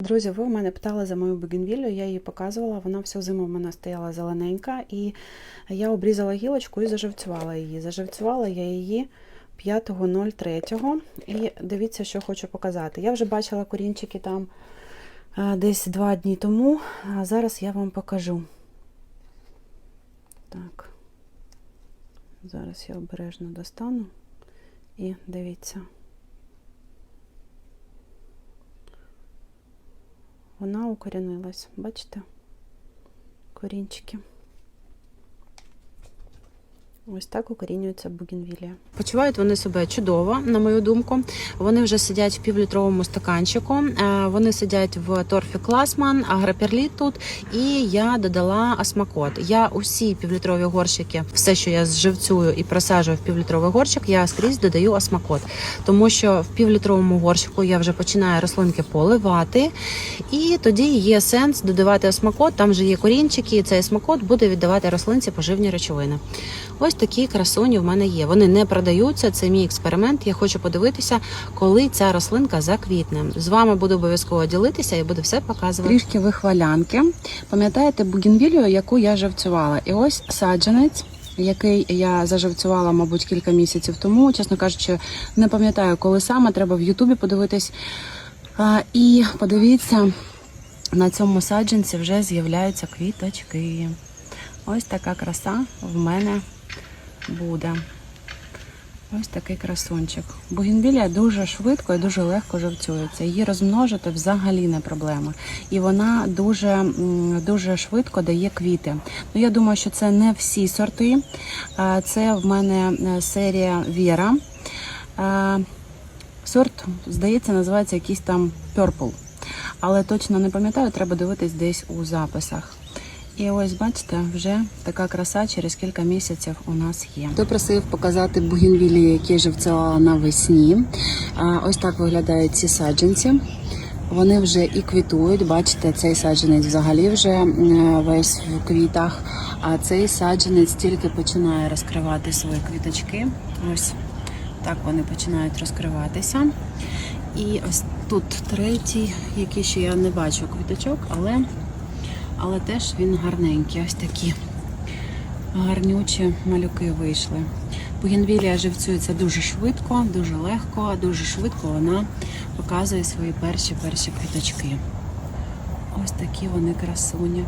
Друзі, ви в мене питали за мою бугенвіллю, я її показувала, вона всю зиму в мене стояла зелененька, і я обрізала гілочку і заживцювала її. Заживцювала я її 5.03. І дивіться, що хочу показати. Я вже бачила корінчики там е, десь два дні тому, а зараз я вам покажу. Так, зараз я обережно достану і дивіться. Вона укорінилась, бачите? Корінчики. Ось так укорінюється бугенвілія. Почувають вони себе чудово, на мою думку. Вони вже сидять в півлітровому стаканчику. Е, Вони сидять в торфі Класман, агроперліт тут. І я додала осмакот. Я усі півлітрові горщики, все, що я зживцюю і просаджую в півлітровий горщик, я скрізь додаю осмакот. Тому що в півлітровому горщику я вже починаю рослинки поливати, і тоді є сенс додавати осмакот. Там вже є корінчики, і цей осмакот буде віддавати рослинці поживні речовини. Ось такі красуні в мене є. Вони не продаються. Це мій експеримент. Я хочу подивитися, коли ця рослинка заквітне. З вами буду обов'язково ділитися і буду все показувати. Трішки вихвалянки. Пам'ятаєте бугенвілію, яку я живцювала? І ось саджанець. Який я заживцювала, мабуть, кілька місяців тому, чесно кажучи, не пам'ятаю, коли саме треба в Ютубі подивитись. А, і подивіться, на цьому саджанці вже з'являються квіточки. Ось така краса в мене буде. Ось такий красунчик. Бугенвілія дуже швидко і дуже легко живцюється. Її розмножити взагалі не проблема. І вона дуже, дуже швидко дає квіти. Ну, я думаю, що це не всі сорти. Це в мене е, серія Віра. Сорт, здається, називається якийсь там Purple. Але точно не пам'ятаю, треба дивитись десь у записах. І ось бачите, вже така краса через кілька місяців у нас є. Хто просив показати бугенвілії, які живцювала навесні. Ось так виглядають ці саджанці. Вони вже і квітують. Бачите, цей саджанець взагалі вже весь в квітах. А цей саджанець тільки починає розкривати свої квіточки. Ось так вони починають розкриватися. І ось тут третій, який ще я не бачу квіточок, але але теж він гарненький. Ось такі гарнючі малюки вийшли. Бугенвілія живцюється дуже швидко, дуже легко, дуже швидко вона показує свої перші перші квіточки. Ось такі вони красуні.